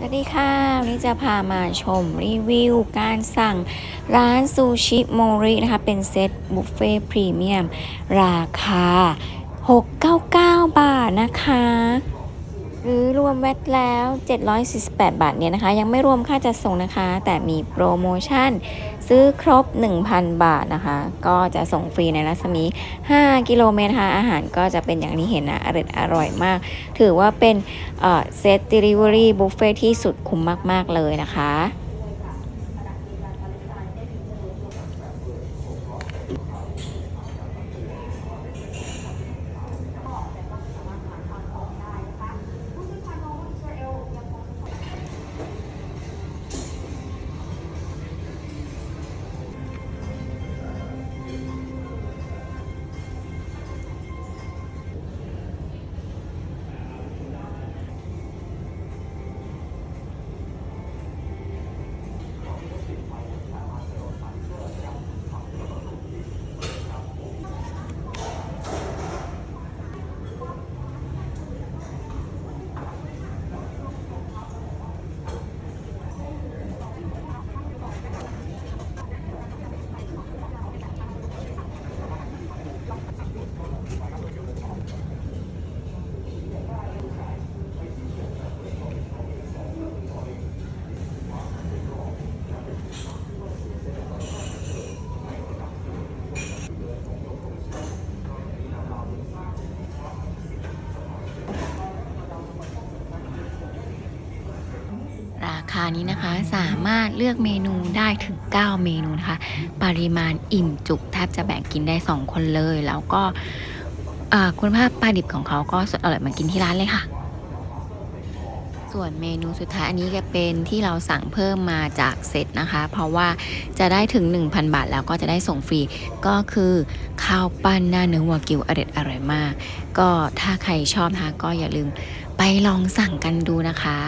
สวัสดีค่ะวันนี้จะพามาชมรีวิว การสั่งร้านซูชิโมรินะคะ เป็นเซตบุฟเฟ่พรีเมียม ราคา 699 บาทนะคะ หรือรวมแวตแล้ว 748 บาทเนี่ยนะคะ ยังไม่รวมค่าจัดส่งนะคะ แต่มีโปรโมชั่น ซื้อครบ 1,000 บาทนะคะ ก็จะส่งฟรีในรัศมี 5 กิโลเมตรค่ะอาหารก็จะเป็นอย่างที่เห็นนะอร่อยอร่อยมาก ถือว่าเป็นเซตดิลิเวอรี่บุฟเฟ่ที่สุดคุ้มมาก ๆ เลยนะคะานี้นะคะ สามารถเลือกเมนูได้ถึง 9 เมนูนะคะ ปริมาณอิ่มจุกแทบจะแบ่งกินได้ 2 คนเลย แล้วก็คุณภาพปลาดิบของเขาก็สดอร่อยเหมือนกินที่ร้านเลยค่ะ ส่วนเมนูสุดท้ายอันนี้ก็เป็นที่เราสั่งเพิ่มมาจากเซตนะคะ เพราะว่าจะได้ถึง 1,000 บาทแล้วก็จะได้ส่งฟรี ก็คือข้าวปั้นหน้าเนื้อวากิวอร่อยอร่อยมาก ก็ถ้าใครชอบนะคะก็อย่าลืมไปลองสั่งกันดูนะคะ